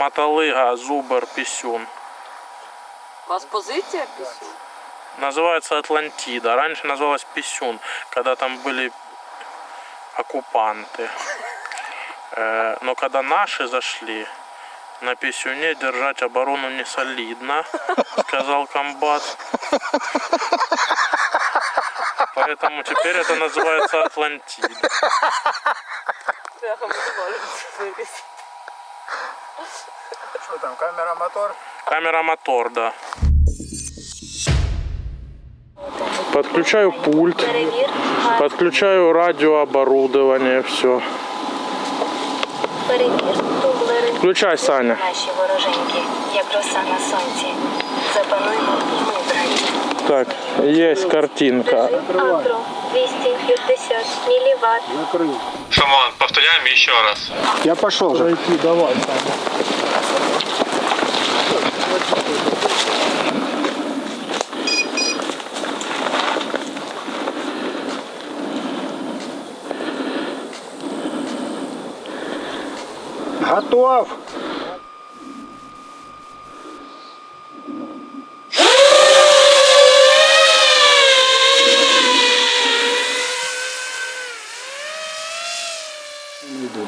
Мотолыга, Зубр, Писюн. У вас позиція пісю? Называется Атлантида. Раньше называлась Писюн, когда там были оккупанты. Э, Но когда наши зашли, на Писюне держать оборону не солидно, сказал комбат. Поэтому теперь это называется Атлантида. Что там, камера, мотор? Камера мотор, да. Подключаю пульт, Перевір. подключаю радиооборудование, все. Перевір. Тумблери. Включай, Саня. Наші вороженьки, як роса на сонці. Запануємо і ми, браті. Так, есть картинка. Агро 250 міліват. Закрыл. Шаман, повторяем еще раз. Я пошел же. Пройти, давай, Саня. Готов.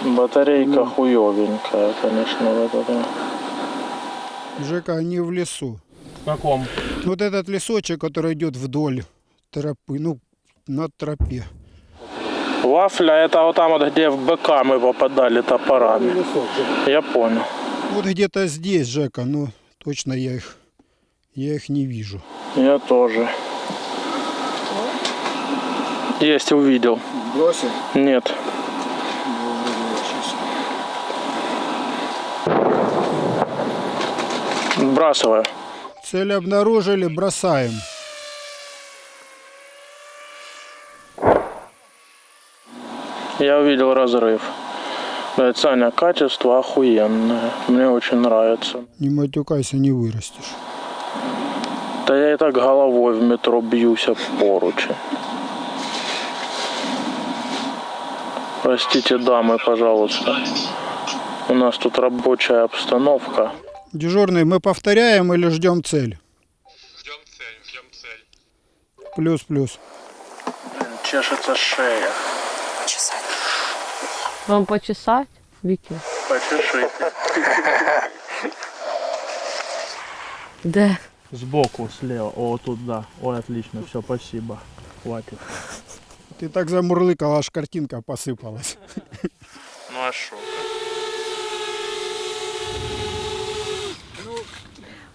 Батарейка хуевенькая, конечно, вот это. Жека, они в лесу. В каком? Вот этот лесочек, который идет вдоль тропы, ну, на тропе. Вафля это вот там вот, где в БК мы попадали топорами. Я понял. Вот где-то здесь, Жека, но точно я их, я их не вижу. Я тоже. Есть, увидел. Бросим. Нет. Сбрасываю. Цель обнаружили, бросаем. Я увидел разрыв. Саня, качество охуенное. Мне очень нравится. Не матюкайся, не вырастешь. Да я и так головой в метро бьюсь об поручень. Простите, дамы, пожалуйста. У нас тут рабочая обстановка. Дежурный, мы повторяем или ждем цель? Ждем цель, ждем цель. Плюс-плюс. Чешется шея. Вам почесать, Вікі? Почешите. Де? Сбоку, слева. О, тут да. Ой, отлично. Все, спасибо. Хватит. Ты так замурлыкал, аж картинка посыпалась. Ну а шо?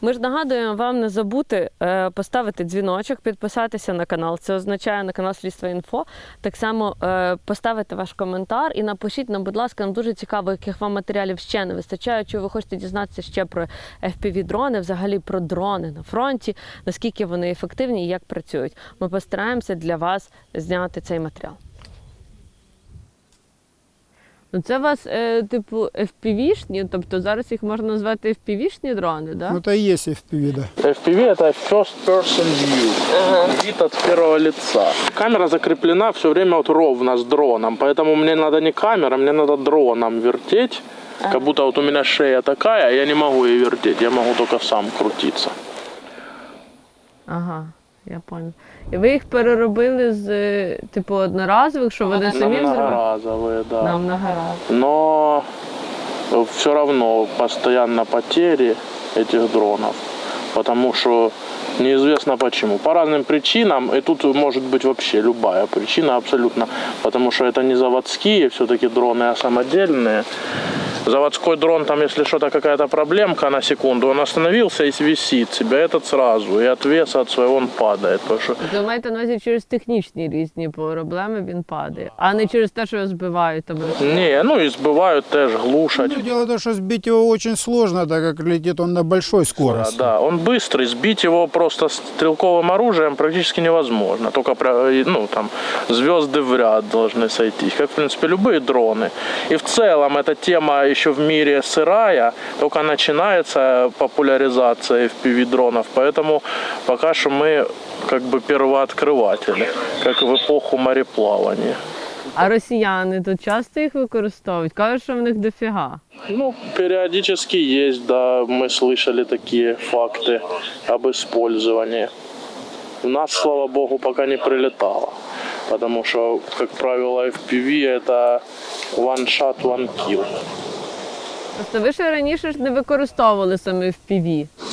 Ми ж нагадуємо вам не забути е, поставити дзвіночок, підписатися на канал. Це означає на канал Слідства Інфо. Так само е, поставити ваш коментар і напишіть нам, будь ласка, нам дуже цікаво, яких вам матеріалів ще не вистачає. Чи ви хочете дізнатися ще про fpv дрони, взагалі про дрони на фронті, наскільки вони ефективні і як працюють. Ми постараємося для вас зняти цей матеріал. Ну, це у вас, е, типу, FPV-шні, тобто зараз їх можна назвати FPV-шні дрони, так? Да? Ну, это и есть FPV, да. FPV это first person view. Вид от первого лица. Камера закреплена все время вот ровно с дроном, поэтому мне надо не камера, мне надо дроном вертеть. Как будто вот у меня шея такая, а я не могу ее вертеть, я могу только сам крутиться. Ага, я понял. І ви їх переробили з е, типу одноразових, що вони На самі зробили? многоразовые, да. На многоразових. Но все равно постоянно потери этих дронов. Потому что неизвестно почему. По разным причинам, и тут может быть вообще любая причина абсолютно. Потому что это не заводские все-таки дроны, а самодельные. Заводской дрон, там если что-то какая-то проблемка на секунду, он остановился и висит себя, этот сразу. И от веса от своего он падает. Потому что Ви маєте на увазі через технічні різні проблеми він падає, а не через те, що його збивають там. не, ну и сбывают теж глушать. Ну, дело в том, что сбить его очень сложно, так как летит он на большой Да, скорости. да, он быстрый, сбить его просто стрелковым оружием практически невозможно. Только про- ну, там, звезды в ряд должны сойтись, как, в принципе, любые дроны. И в целом эта тема еще в мире сырая, только начинается популяризация FPV-дронов, поэтому пока что мы как бы первооткрыватели, как в эпоху мореплавания. А росіяни тут часто їх використовують? Кажуть, що в них дофіга. Ну, периодически есть, да, мы слышали такие факты об использовании. У нас, слава богу, пока не прилетало. Потому что, как правило, FPV это one shot, one kill. Просто ви ще раніше ж не використовували саме в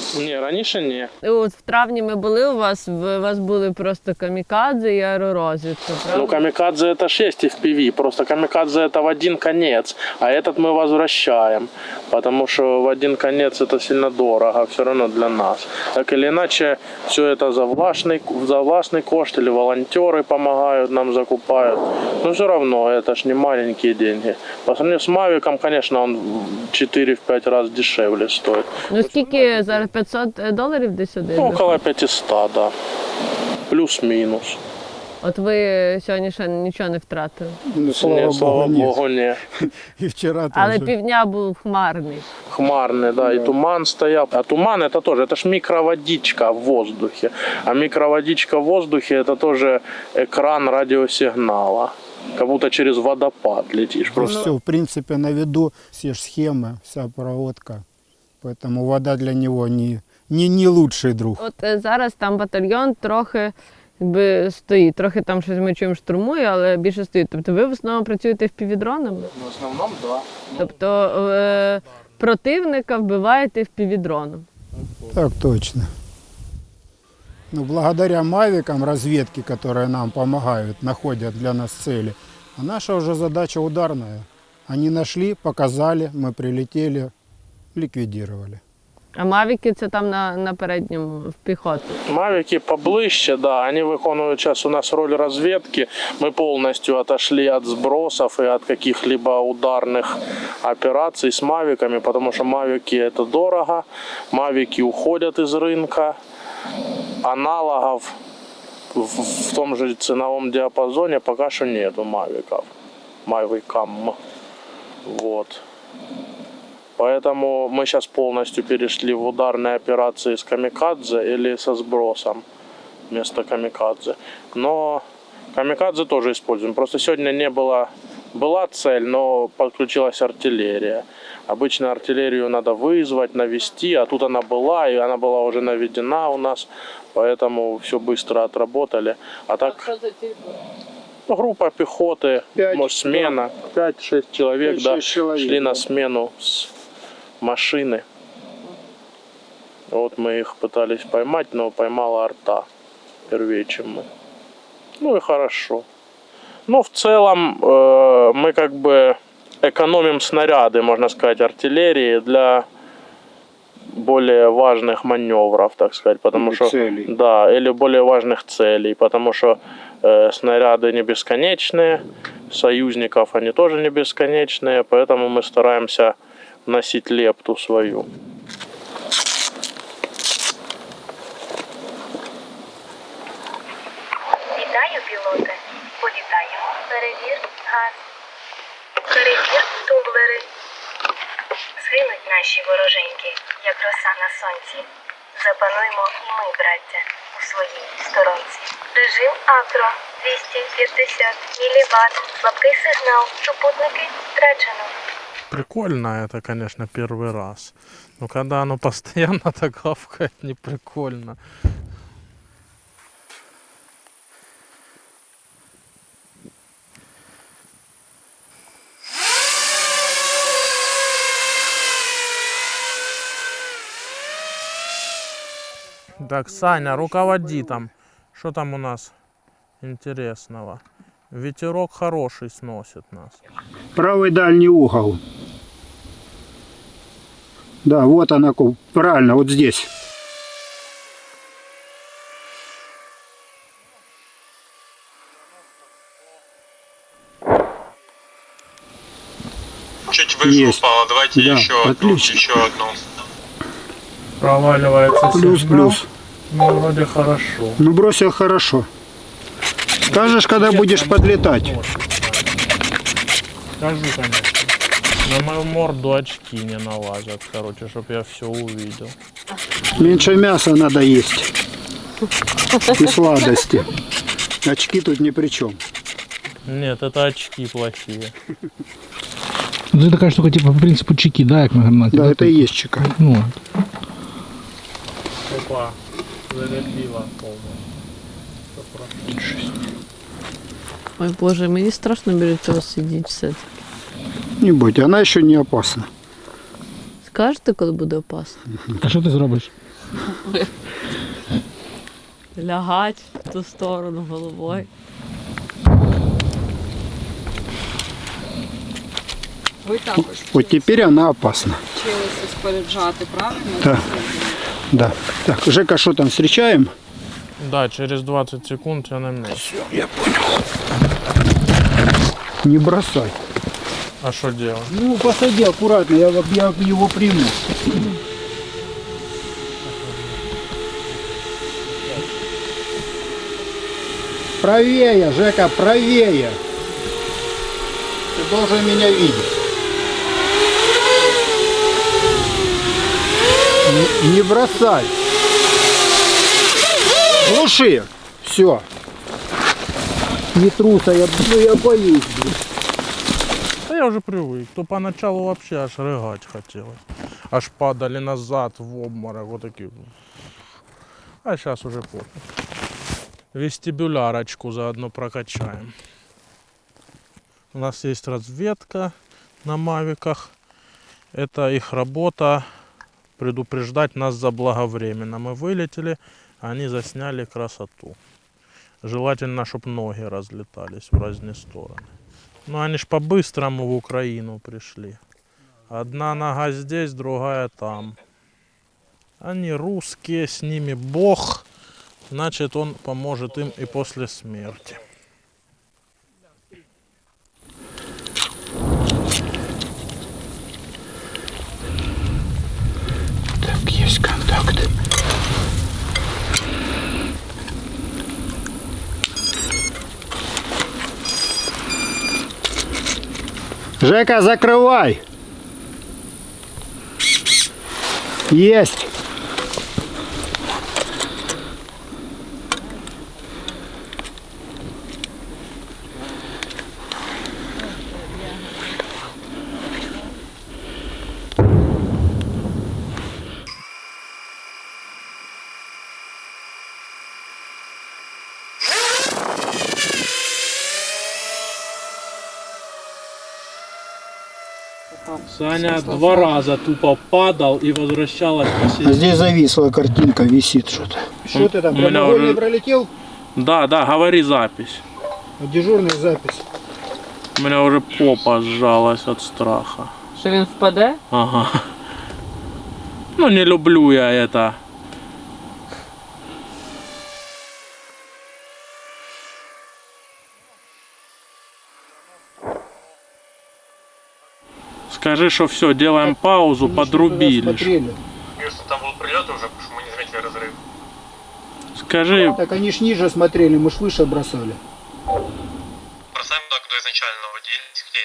PV. Не, раньше не. І От в травні ми були у вас, в- у вас були просто камікадзе і аеророзвідка, Ну, правда? камикадзе это ж есть FPV, просто камикадзе это в один конец, а этот мы возвращаем, потому что в один конец это сильно дорого, все равно для нас. Так или иначе, все это за властный, за властный кошт или волонтеры помогают нам, закупают. Но все равно это ж не маленькие деньги. По сравнению с Мавиком, конечно, он в 4-5 раз дешевле стоит. Ну скільки зараз 500 доларів десь один? Ну, около 500, да. Плюс-минус. От ви сьогодні ще нічого не втратили. Ну, слава, Не, слава богу, нет. богу, не. И вчера Але тоже. півдня був хмарний. хмарный, да, и туман стоял. А туман это тоже, это ж микроводичка в воздухе. А микроводичка в воздухе это тоже экран радиосигнала. Как будто через водопад летишь. Просто Все, в принципе, на виду все ж схемы, вся проводка. Поэтому вода для него не, не, не лучший друг. От е, зараз там батальйон трохи якби, стоїть, трохи там щось ми чуємо штурмує, але більше стоїть. Тобто ви в основному працюєте впівдронами? в основном, да. Тобто е, противника вбиваєте впівдроном. Так точно. Ну, благодаря мавикам разведки, которые нам помогают, находят для нас цели. А наша уже задача ударная. Они нашли, показали, мы прилетели, Ликвидировали. А мавіки це там на, на передньому в піхоту. Мавики поближе, да, они выполняют сейчас у нас роль разведки. Мы полностью отошли от сбросов и от каких-либо ударных операций с мавиками, потому что мавики это дорого, мавики уходят из рынка, аналогов в, в том же ценовом диапазоне пока что нету мавиков, мавикам, вот. Поэтому мы сейчас полностью перешли в ударные операции с камикадзе или со сбросом вместо камикадзе. Но камикадзе тоже используем. Просто сегодня не было... Была цель, но подключилась артиллерия. Обычно артиллерию надо вызвать, навести, а тут она была, и она была уже наведена у нас, поэтому все быстро отработали. А так ну, группа пехоты, Пять, может, смена, 5-6 человек, да, Пять-шесть человек, шли на да. смену с машины. Вот мы их пытались поймать, но поймала арта первее, чем мы. Ну и хорошо. Ну, в целом, э, мы как бы экономим снаряды, можно сказать, артиллерии для более важных маневров, так сказать, потому Или что целей. да, или более важных целей, потому что э, снаряды не бесконечные, союзников они тоже не бесконечные, поэтому мы стараемся вносить лепту свою. Вітаю, пілоти. Політаємо. Перевір газ. Перевір тумблери. Згинуть наші вороженьки, як роса на сонці. Запануємо і ми, браття, у своїй сторонці. Режим Акро 250 мВт. Слабкий сигнал. Супутники втрачено. Прикольно это, конечно, первый раз. Но когда оно постоянно так гавкает, не прикольно. Так, Саня, руководи там. Что там у нас интересного? Ветерок хороший сносит нас. Правый дальний угол. Да, вот она, правильно, вот здесь. Чуть выше Есть. упало. Давайте Да, еще одну. Еще одну. Проваливается Плюс, сигнал. плюс. Ну, вроде хорошо. Ну, бросил хорошо. Скажешь, когда будешь подлетать. Скажу, конечно. На мою морду очки не налазят, короче, чтобы я все увидел. Меньше мяса надо есть. И сладости. Очки тут ни при чем. Нет, это очки плохие. Ну, Це така штука, типу, по принципу чеки, да, як на гранаті. Да, это тут? и есть чека. Ну, Опа, залепила полная. Ой Боже, мені страшно біля цього сидіти бойте, она еще не опасна. Скажете, коли буде опасно? а що ти зробиш? Лягать в ту сторону головою. Ви також Вот теперь она опасна. вчилися споряджати, правильно? Да. Да. Так, Жека, что там, встречаем? Да, через 20 секунд все на месте. Я понял. Не бросай. А что делать? Ну, посади аккуратно, я, я его приму. Правее, Жека, правее. Ты должен меня видеть. Не, не бросай. Глуши. Все. Не труса, я, ну, я боюсь. блин. Да я уже привык. То поначалу вообще аж рыгать хотелось. Аж падали назад в обморок. Вот такие. А сейчас уже пофиг. Вестибулярочку заодно прокачаем. У нас есть разведка на мавиках. Это их работа предупреждать нас заблаговременно. Мы вылетели, они засняли красоту. Желательно, чтобы ноги разлетались в разные стороны. Ну они ж по-быстрому в Украину пришли. Одна нога здесь, другая там. Они русские, с ними Бог. Значит, он поможет им и после смерти. Так, есть контакт. Жека, закрывай. Есть. Саня два раза тупо падал и возвращалась А здесь зависла картинка, висит что-то. Что ты там, прямоугольный уже- пролетел? Да, да, говори запись. Дежурная запись. У меня уже попа сжалась от страха. Що він впаде? Ага. Ну не люблю я это. Скажи, что все, делаем паузу, подрубили. там будут прилеты уже, потому что мы не заметили разрыв. Скажи, Так они ж ниже смотрели, мы ж выше бросали. Бросаем туда, куда изначально водились, где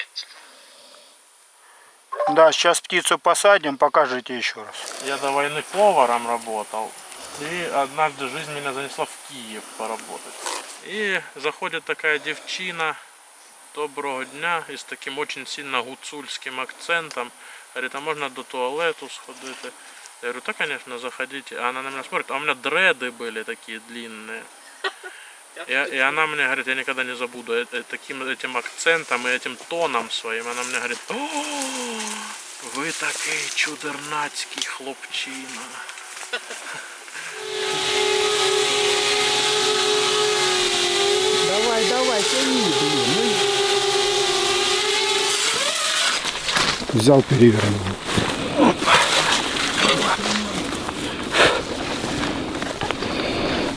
Да, сейчас птицу посадим, покажете еще раз. я до войны поваром работал. И однажды жизнь меня занесла в Киев поработать. И заходит такая девчина, доброго дня, с таким очень сильно гуцульским акцентом. Говорит, а можно до туалету сходить? Я говорю, да, конечно, заходите. А она на меня смотрит, а у меня дреды были такие длинные. И, и она мне говорит, я никогда не забуду э- э, таким этим акцентом и этим тоном своим. Она мне говорит, о, ви такий чудернацький хлопчина. Давай, давай, тяни, блин Взял, перевернул.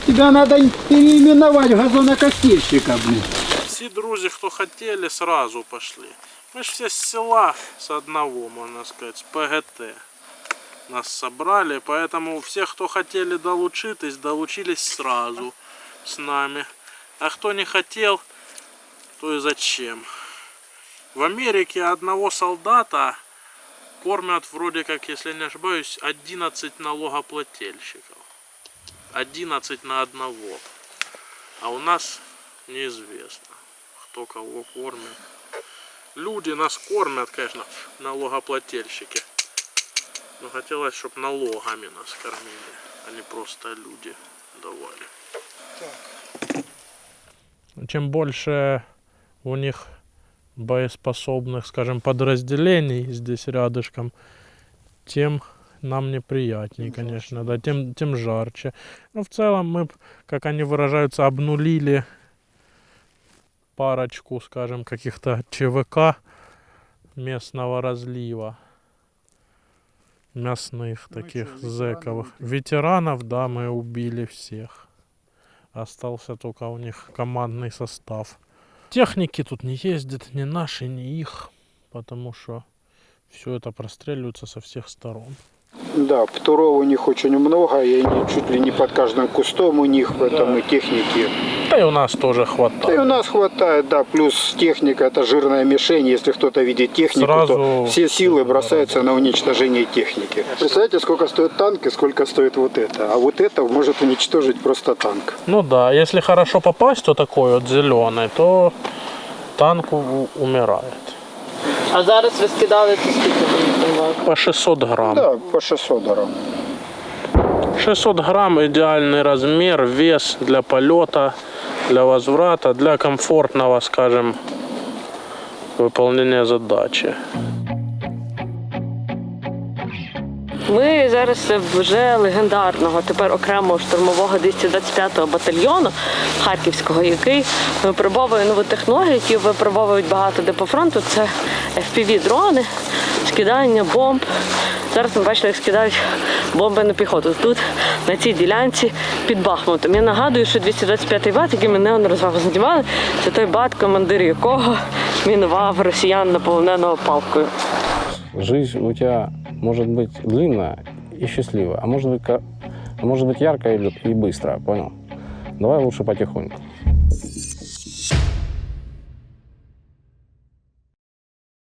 Тебя надо переименовать в газонокосильщика, блин. Всі друзі, хто хотіли, сразу пошли. Ми ж все з села, с одного, можно сказать, с ПГТ. Нас собрали, поэтому все, кто хотели долучитись, долучились сразу с нами. А кто не хотел, то и зачем. В Америке одного солдата кормят вроде как, если не ошибаюсь, 11 налогоплательщиков. 11 на одного. А у нас неизвестно, кто кого кормит. Люди нас кормят, конечно, налогоплательщики. Но хотелось, чтобы налогами нас кормили, а не просто люди давали. Чем больше у них боеспособных, скажем, подразделений здесь рядышком, тем нам неприятнее, конечно, да, тем, тем жарче. Но в целом мы, как они выражаются, обнулили парочку, скажем, каких-то ЧВК местного разлива. Мясных Ну, таких чё, зэковых. ветеранов Ветеранов, да, мы убили всех. Остался только у них командный состав. Техники тут не ездят, ни наши, ни их, потому что все это простреливается со всех сторон. Да, птуров у них очень много, и они чуть ли не под каждым кустом у них, поэтому техники. Да и у нас тоже Да и хватает. у нас хватает, да, плюс техника это жирная мишень. Если кто-то видит технику, Сразу то все силы бросаются на уничтожение техники. Представляете, сколько стоит танк и сколько стоит вот это. А вот это может уничтожить просто танк. Ну да, если хорошо попасть, то такой вот зеленый, то танк умирает. А зараз ви скидали то По 600 грамм. Да, по 600 грамм. 600 грамм идеальный размер, вес для полета, для возврата, для комфортного, скажем, выполнения задачи. Ми зараз вже легендарного, тепер окремого штурмового 225-го батальйону Харківського, який випробовує нову технологію, які випробовують багато де по фронту. Це FPV-дрони, скидання бомб. Зараз ми бачили, як скидають бомби на піхоту. Тут, на цій ділянці, під Бахмутом. Я нагадую, що 225-й бат, який ми неодноразово знімали, це той бат, командир якого мінував росіян наполоненого палкою. Жизнь у тебя может быть длинная и счастливая, а может быть, ко- а может быть яркая и лю- и быстрая, понял? Давай лучше потихоньку.